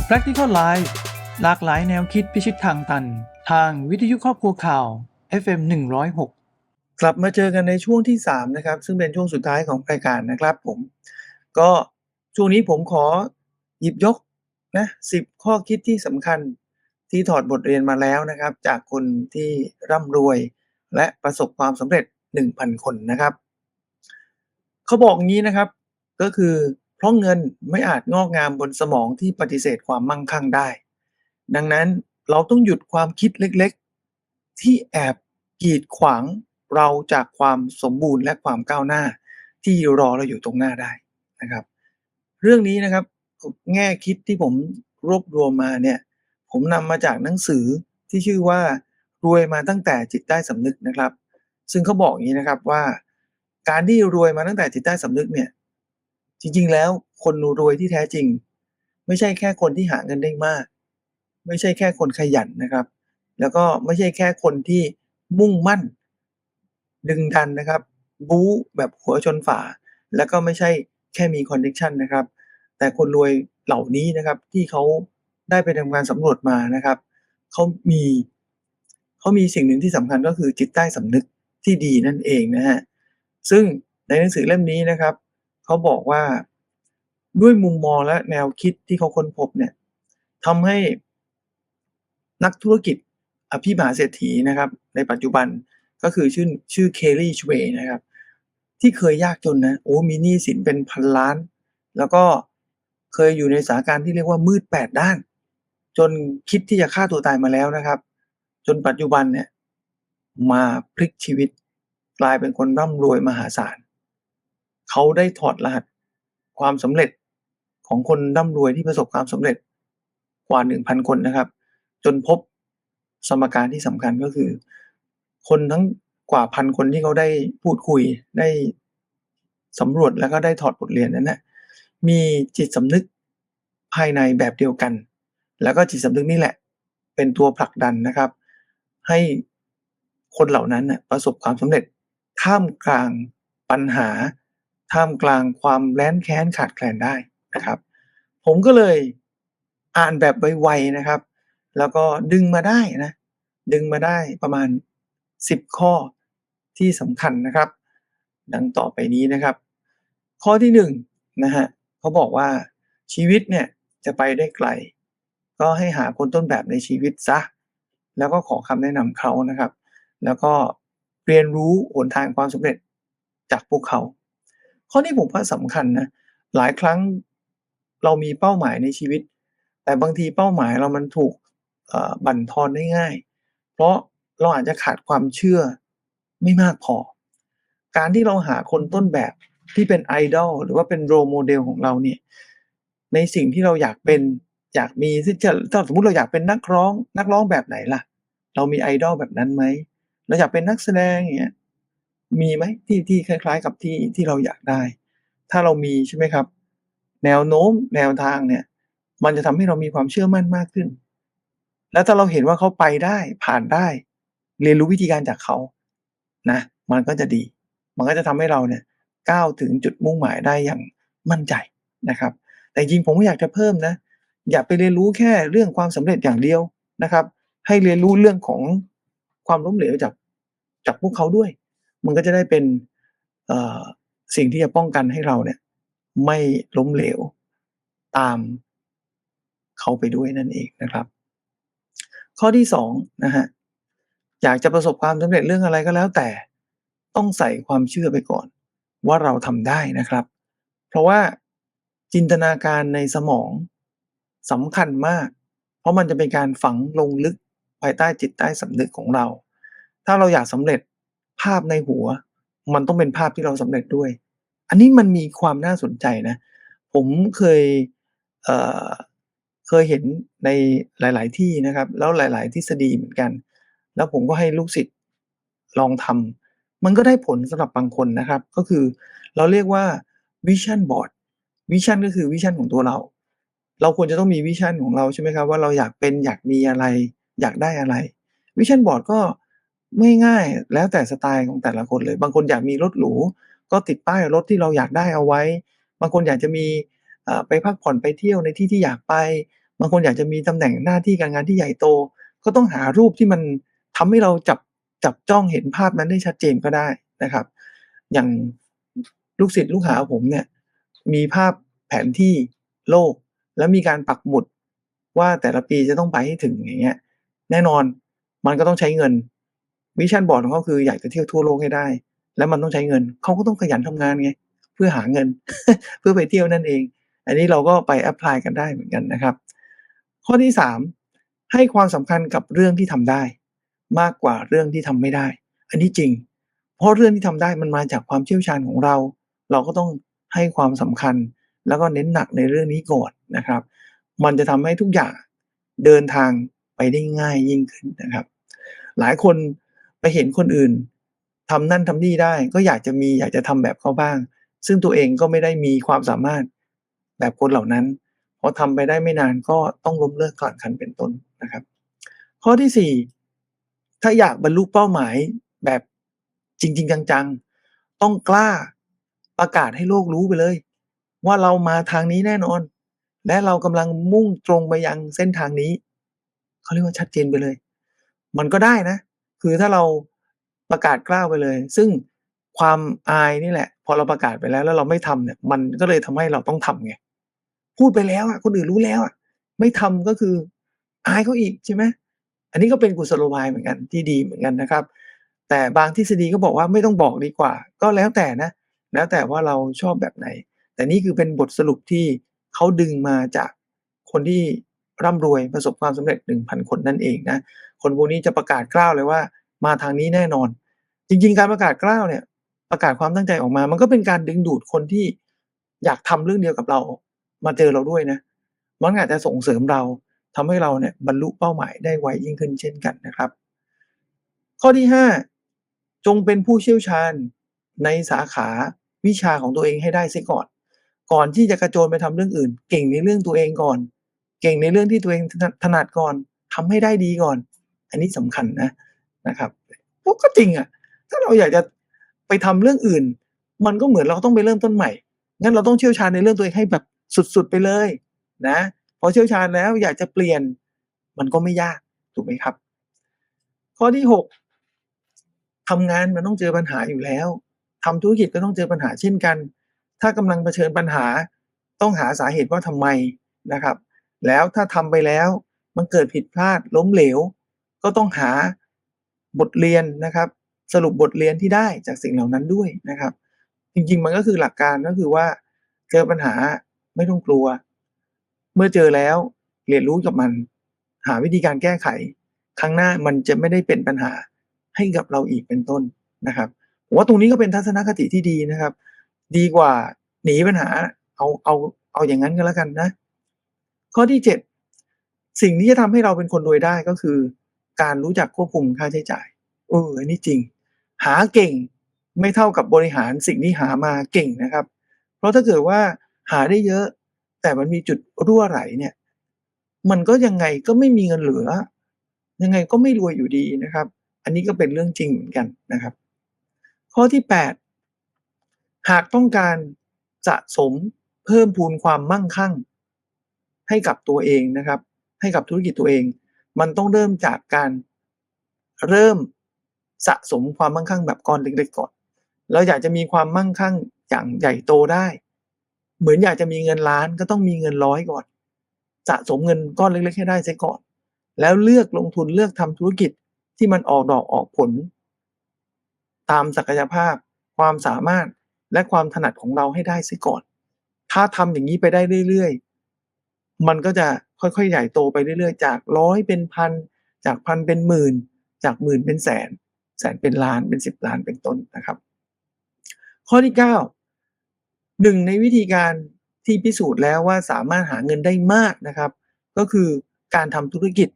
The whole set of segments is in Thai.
The Practical Life หลากหลายแนวคิดพิชิตทางตัน ทางวิทยุครอบครัวข่าว FM 106 กลับมาเจอกันในช่วงที่ 3 นะครับ ซึ่งเป็นช่วงสุดท้ายของรายการนะครับผม ก็ช่วงนี้ผมขอหยิบยกนะสิบข้อคิดที่สำคัญที่ถอดบทเรียนมาแล้วนะครับ จากคนที่ร่ำรวย และประสบความสำเร็จ 1,000 คนนะครับ เขาบอกงี้นะครับ ก็คือ เพราะเงินไม่อาจงอกงามบนสมองที่ปฏิเสธความมั่งคั่งได้ ดังนั้นเราต้องหยุดความคิดเล็กๆ ที่แอบกีดขวางเราจากความสมบูรณ์และความก้าวหน้า ที่รอเราอยู่ตรงหน้าได้นะครับ เรื่องนี้นะครับแง่คิดที่ผมรวบรวมมาเนี่ยผมนำมาจากหนังสือที่ชื่อว่ารวยมาตั้งแต่จิตใต้สำนึกนะครับ ซึ่งเขาบอกอย่างนี้นะครับว่า การที่รวยมาตั้งแต่จิตใต้สำนึกเนี่ย จริงๆ แล้วคนรวยที่แท้จริง ไม่ใช่แค่คนที่หาเงินได้มาก ไม่ใช่แค่คนขยันนะครับ แล้วก็ไม่ใช่แค่คนที่มุ่งมั่น ดึงดันนะครับ บู๊แบบหัวชนฝา แล้วก็ไม่ใช่แค่มีคอนเนคชันนะครับ แต่คนรวยเหล่านี้นะครับที่เขาได้ไปทำการสำรวจมานะครับเขามีเขามีสิ่งหนึ่งที่สำคัญก็คือจิตใต้สำนึกที่ดีนั่นเองนะฮะซึ่งในหนังสือเล่มนี้นะครับ เขาบอกว่าด้วยมุมมองและแนวคิดที่เขาค้นพบเนี่ยทำให้นักธุรกิจอภิมหาเศรษฐีนะครับ ในปัจจุบันก็คือชื่อชื่อเคลลี่ชเวนะครับ ที่เคยยากจนนะโอ้มีหนี้สินเป็นพันล้าน แล้วก็เคยอยู่ในสถานการณ์ที่เรียกว่ามืดแปดด้าน จนคิดที่จะฆ่าตัวตายมาแล้วนะครับ จนปัจจุบันเนี่ยมาพลิกชีวิตกลายเป็นคนร่ำรวยมหาศาล เขาได้ถอดรหัสความสำเร็จของคนร่ำรวยที่ประสบความสำเร็จกว่าหนึ่งพันคนนะครับ จนพบสมการที่สำคัญก็คือ คนทั้งกว่าพันคนที่เขาได้พูดคุยได้สำรวจแล้วก็ได้ถอดบทเรียนนั้นนะมีจิตสำนึกภายในแบบเดียวกัน แล้วก็จิตสำนึกนี่แหละ เป็นตัวผลักดันนะครับ ให้คนเหล่านั้นนะประสบความสำเร็จท่ามกลางปัญหา ท่ามกลางความแร้นแค้นขาดแคลนได้นะครับ ผมก็เลยอ่านแบบไวๆนะครับ แล้วก็ดึงมาได้นะ ดึงมาได้ประมาณ 10 ข้อที่สำคัญนะครับ ดังต่อไปนี้นะครับ ข้อที่1นนะฮะเขาบอกว่าชีวิตเนี่ยจะไปได้ไกล ก็ให้หาคนต้นแบบในชีวิตซะ แล้วก็ขอคำแนะนำเขานะครับ แล้วก็เรียนรู้หนทางความสำเร็จจากพวกเขา ข้อนี้ผมว่าสำคัญนะหลายครั้งเรามีเป้าหมายในชีวิต แต่บางทีเป้าหมายเรามันถูกบั่นทอนได้ง่าย เพราะเราอาจจะขาดความเชื่อไม่มากพอ การที่เราหาคนต้นแบบที่เป็นไอดอลหรือว่าเป็นโรโมเดลของเราเนี่ยในสิ่งที่เราอยากเป็นอยากมีที่จะถ้าสมมติเราอยากเป็นนักร้อง นักร้องแบบไหนล่ะ เรามีไอดอลแบบนั้นไหมเราอยากเป็นนักแสดงอย่างเงี้ย มีไหมที่ที่คล้าย ๆ กับที่ที่เราอยากได้ ถ้าเรามีใช่ไหมครับ แนวโน้มแนวทางเนี่ย มันจะทำให้เรามีความเชื่อมั่นมากขึ้น แล้วถ้าเราเห็นว่าเขาไปได้ผ่านได้ เรียนรู้วิธีการจากเขานะมันก็จะดี มันก็จะทำให้เราเนี่ยก้าวถึงจุดมุ่งหมายได้อย่างมั่นใจนะครับ แต่จริงผมก็อยากจะเพิ่มนะ อย่าไปเรียนรู้แค่เรื่องความสำเร็จอย่างเดียวนะครับ ให้เรียนรู้เรื่องของความล้มเหลวจากจากพวกเขาด้วย มันก็จะได้เป็นสิ่งที่จะป้องกันให้เราเนี่ย ไม่ล้มเหลวตามเขาไปด้วยนั่นเองนะครับ ข้อที่สองนะฮะอยากจะประสบความสำเร็จเรื่องอะไรก็แล้วแต่ต้องใส่ความเชื่อไปก่อน ว่าเราทำได้นะครับ เพราะว่าจินตนาการในสมองสำคัญมาก เพราะมันจะเป็นการฝังลงลึกภายใต้จิตใต้สำนึกของเรา ถ้าเราอยากสำเร็จ ภาพในหัว มันต้องเป็นภาพที่เราสำเร็จด้วย อันนี้มันมีความน่าสนใจนะ ผมเคยเเคยเห็นในหลาย ๆ ที่นะครับ แล้วหลาย ๆ ทฤษฎีเหมือนกัน แล้วผมก็ให้ลูกศิษย์ลองทำมันก็ได้ผลสำหรับบางคนนะครับ ก็คือเราเรียกว่าวิชั่นบอร์ดวิชั่นก็คือวิชั่นของตัวเรา เราควรจะต้องมีวิชั่นของเราใช่ไหมครับว่าเราอยากเป็นอยากมีอะไร อยากได้อะไรวิชั่นบอร์ดก็ ไม่ง่ายแล้วแต่สไตล์ของแต่ละคนเลย บางคนอยากมีรถหรูก็ติดป้ายรถที่เราอยากได้เอาไว้ บางคนอยากจะมีไปพักผ่อนไปเที่ยวในที่ที่อยากไป บางคนอยากจะมีตำแหน่งหน้าที่การงานที่ใหญ่โต ก็ต้องหารูปที่มันทำให้เราจับจับจ้องเห็นภาพนั้นได้ชัดเจนก็ได้นะครับ อย่างลูกศิษย์ลูกหาผมเนี่ยมีภาพแผนที่โลก แล้วมีการปักหมุดว่าแต่ละปีจะต้องไปให้ถึงอย่างเงี้ย แน่นอนมันก็ต้องใช้เงิน วิชชั่นบอร์ดของเขาคืออยากจะเที่ยวทั่วโลกให้ได้ แล้วมันต้องใช้เงิน เขาก็ต้องขยันทำงานไง เพื่อหาเงิน เพื่อไปเที่ยวนั่นเอง อันนี้เราก็ไปแอพพลายกันได้เหมือนกันนะครับ ข้อที่สามให้ความสำคัญกับเรื่องที่ทำได้ มากกว่าเรื่องที่ทำไม่ได้ อันนี้จริง เพราะเรื่องที่ทำได้มันมาจากความเชี่ยวชาญของเรา เราก็ต้องให้ความสำคัญ แล้วก็เน้นหนักในเรื่องนี้ก่อนนะครับ มันจะทำให้ทุกอย่างเดินทางไปได้ง่ายยิ่งขึ้นนะครับ หลายคน ไปเห็นคนอื่นทำนั่นทำนี่ได้ ก็อยากจะมีอยากจะทำแบบเขาบ้าง ซึ่งตัวเองก็ไม่ได้มีความสามารถแบบคนเหล่านั้นพอทำไปได้ไม่นานก็ต้องล้มเลิกกลางคันเป็นต้นนะครับ ข้อที่สี่ถ้าอยากบรรลุเป้าหมายแบบจริง ๆ จังๆ ต้องกล้าประกาศให้โลกรู้ไปเลย ว่าเรามาทางนี้แน่นอน และเรากำลังมุ่งตรงไปยังเส้นทางนี้เขาเรียกว่าชัดเจนไปเลย มันก็ได้นะ คือถ้าเราประกาศกล้าวไปเลย ซึ่งความอายนี่แหละ พอเราประกาศไปแล้วแล้วเราไม่ทำเนี่ย มันก็เลยทำให้เราต้องทำไงพูดไปแล้วอะคนอื่นรู้แล้วอะไม่ทำก็คืออายเขาอีกใช่ไหมอันนี้ก็เป็นกุศโลบายเหมือนกันที่ดีเหมือนกันนะครับ แต่บางทฤษฎีก็บอกว่าไม่ต้องบอกดีกว่า ก็แล้วแต่นะ แล้วแต่ว่าเราชอบแบบไหน แต่นี่คือเป็นบทสรุปที่เขาดึงมาจากคนที่ ร่ำรวยประสบความสำเร็จ 1,000 คนนั่นเองนะคนพวกนี้จะประกาศกล้าวเลยว่า มาทางนี้แน่นอน จริง ๆ การประกาศกล้าวเนี่ย ประกาศความตั้งใจออกมา มันก็เป็นการดึงดูดคนที่อยากทำเรื่องเดียวกับเรา มาเจอเราด้วยนะมันอาจจะส่งเสริมเราทำให้เราเนี่ยบรรลุเป้าหมายได้ไวยิ่งขึ้นเช่นกันนะครับ ข้อที่ 5 จงเป็นผู้เชี่ยวชาญในสาขาวิชาของตัวเองให้ได้เสียก่อน ก่อนที่จะกระโจนไปทำเรื่องอื่น เก่งในเรื่องตัวเองก่อน เก่งในเรื่องที่ตัวเองถนัดก่อนทำให้ได้ดีก่อน อันนี้สำคัญนะนะครับพวกก็จริงอะ่ะ ถ้าเราอยากจะไปทำเรื่องอื่น มันก็เหมือนเราต้องไปเริ่มต้นใหม่ งั้นเราต้องเชี่ยวชาญในเรื่องตัวเองให้แบบสุดๆไปเลยนะพอเชี่ยวชาญแล้วอยากจะเปลี่ยนมันก็ไม่ยากถูกไหมครับ ข้อที่หกทำงานมันต้องเจอปัญหาอยู่แล้วทำธุรกิจก็ต้องเจอปัญหาเช่นกัน ถ้ากำลังเผชิญปัญหาต้องหาสาเหตุว่าทำไมนะครับ แล้วถ้าทำไปแล้ว มันเกิดผิดพลาดล้มเหลว ก็ต้องหาบทเรียนนะครับ สรุปบทเรียนที่ได้จากสิ่งเหล่านั้นด้วยนะครับ จริงๆมันก็คือหลักการก็คือว่า เจอปัญหาไม่ต้องกลัว เมื่อเจอแล้วเรียนรู้กับมัน หาวิธีการแก้ไข ครั้งหน้ามันจะไม่ได้เป็นปัญหาให้กับเราอีกเป็นต้นนะครับผมว่าตรงนี้ก็เป็นทัศนคติที่ดีนะครับ ดีกว่าหนีปัญหาเอาเอาเอาอย่างนั้นก็แล้วกันนะ ข้อที่เจ็ดสิ่งที่จะทำให้เราเป็นคนรวยได้ก็คือ การรู้จักควบคุมค่าใช้จ่ายเอออันนี้จริง หาเก่งไม่เท่ากับบริหารสิ่งที่หามาเก่งนะครับ เพราะถ้าเกิดว่าหาได้เยอะ แต่มันมีจุดรั่วไหลเนี่ย มันก็ยังไงก็ไม่มีเงินเหลือ ยังไงก็ไม่รวยอยู่ดีนะครับ อันนี้ก็เป็นเรื่องจริงเหมือนกันนะครับ ข้อที่แปดหากต้องการสะสมเพิ่มพูนความมั่งคั่ง ให้กับตัวเองนะครับ ให้กับธุรกิจตัวเอง มันต้องเริ่มจากการเริ่มสะสมความมั่งคั่งแบบก้อนเล็กๆก่อน เราอยากจะมีความมั่งคั่งอย่างใหญ่โตได้ เหมือนอยากจะมีเงินล้านก็ต้องมีเงินร้อยก่อน สะสมเงินก้อนเล็กๆให้ได้เสียก่อน แล้วเลือกลงทุนเลือกทำธุรกิจที่มันออกดอกออกผล ตามศักยภาพ ความสามารถและความถนัดของเราให้ได้เสียก่อน ถ้าทำอย่างนี้ไปได้เรื่อยๆ มันก็จะค่อยๆ ใหญ่โตไปเรื่อยๆ จากร้อยเป็นพัน จากพันเป็นหมื่น จากหมื่นเป็นแสน แสนเป็นล้านเป็นสิบล้านเป็นต้นนะครับ ข้อที่เก้าหนึ่งในวิธีการที่พิสูจน์แล้วว่าสามารถหาเงินได้มากนะครับ ก็คือการทำธุรกิจ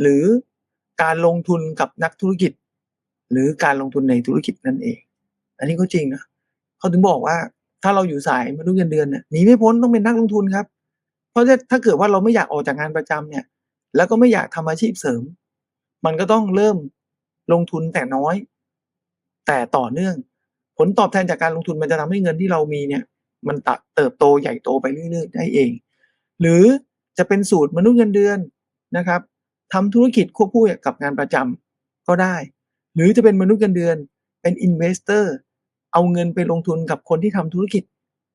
หรือการลงทุนกับนักธุรกิจ หรือการลงทุนในธุรกิจนั่นเอง อันนี้ก็จริงนะเขาถึงบอกว่าถ้าเราอยู่สายมนุษย์เงินเดือนเนี่ยหนีไม่พ้นต้องเป็นนักลงทุนครับ เพราะถ้าเกิดว่าเราไม่อยากออกจากงานประจำเนี่ย แล้วก็ไม่อยากทำอาชีพเสริม มันก็ต้องเริ่มลงทุนแต่น้อย แต่ต่อเนื่อง ผลตอบแทนจากการลงทุนมันจะทำให้เงินที่เรามีเนี่ย มันเติบโตใหญ่โตไปเรื่อยๆได้เอง หรือจะเป็นสูตรมนุษย์เงินเดือนนะครับทำธุรกิจควบคู่กับงานประจำก็ได้ หรือจะเป็นมนุษย์เงินเดือนเป็นอินเวสเตอร์เอาเงินไปลงทุนกับคนที่ทำธุรกิจ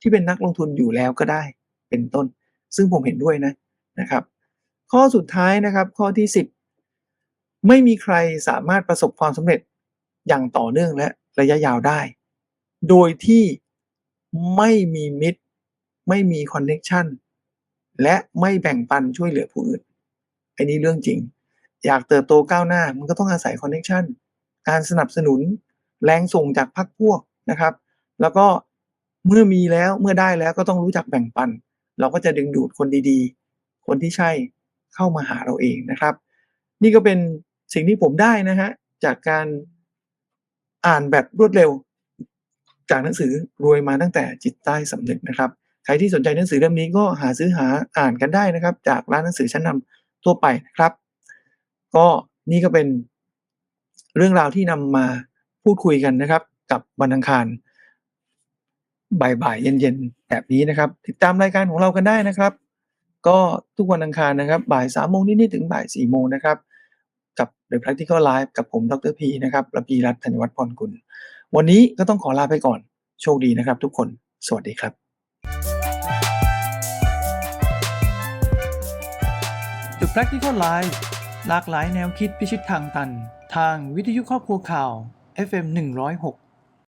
ที่เป็นนักลงทุนอยู่แล้วก็ได้เป็นต้น ซึ่งผมเห็นด้วยนะนะครับ ข้อสุดท้ายนะครับ ข้อที่ 10 ไม่มีใครสามารถประสบความสำเร็จอย่างต่อเนื่องและระยะยาวได้ โดยที่ไม่มีมิตร ไม่มีคอนเน็ชันและไม่แบ่งปันช่วยเหลือผู้อื่น อันนี้เรื่องจริง อยากเติบโตก้าวหน้า มันก็ต้องอาศัยคอนเน็ชันการสนับสนุน แรงส่งจากพรรคพวกนะครับ แล้วก็เมื่อมีแล้วเมื่อได้แล้วก็ต้องรู้จักแบ่งปัน เราก็จะดึงดูดคนดีๆ คนที่ใช่เข้ามาหาเราเองนะครับ นี่ก็เป็นสิ่งที่ผมได้นะฮะจากการอ่านแบบรวดเร็ว จากหนังสือรวยมาตั้งแต่จิตใต้สำนึกนะครับ ใครที่สนใจหนังสือเล่มนี้ก็หาซื้อหาอ่านกันได้นะครับ จากร้านหนังสือชั้นนำทั่วไปนะครับ ก็นี่ก็เป็นเรื่องราวที่นำมาพูดคุยกันนะครับ กับวันอังคาร บ่ายๆเย็นๆแบบนี้นะครับ ติดตามรายการของเรากันได้นะครับ ก็ทุกวันอังคารนะครับ บ่ายสามโมงนิดๆถึงบ่ายสี่โมงนะครับ กับ The Practical Life กับผมดรพีนะครับระพีรัตน์ธัญวัฒน์พรกุล วันนี้ก็ต้องขอลาไปก่อน โชคดีนะครับ ทุกคน สวัสดีครับ The Practical Life หลากหลายแนวคิดพิชิตทางตัน ทางวิทยุครอบครัวข่าว FM 106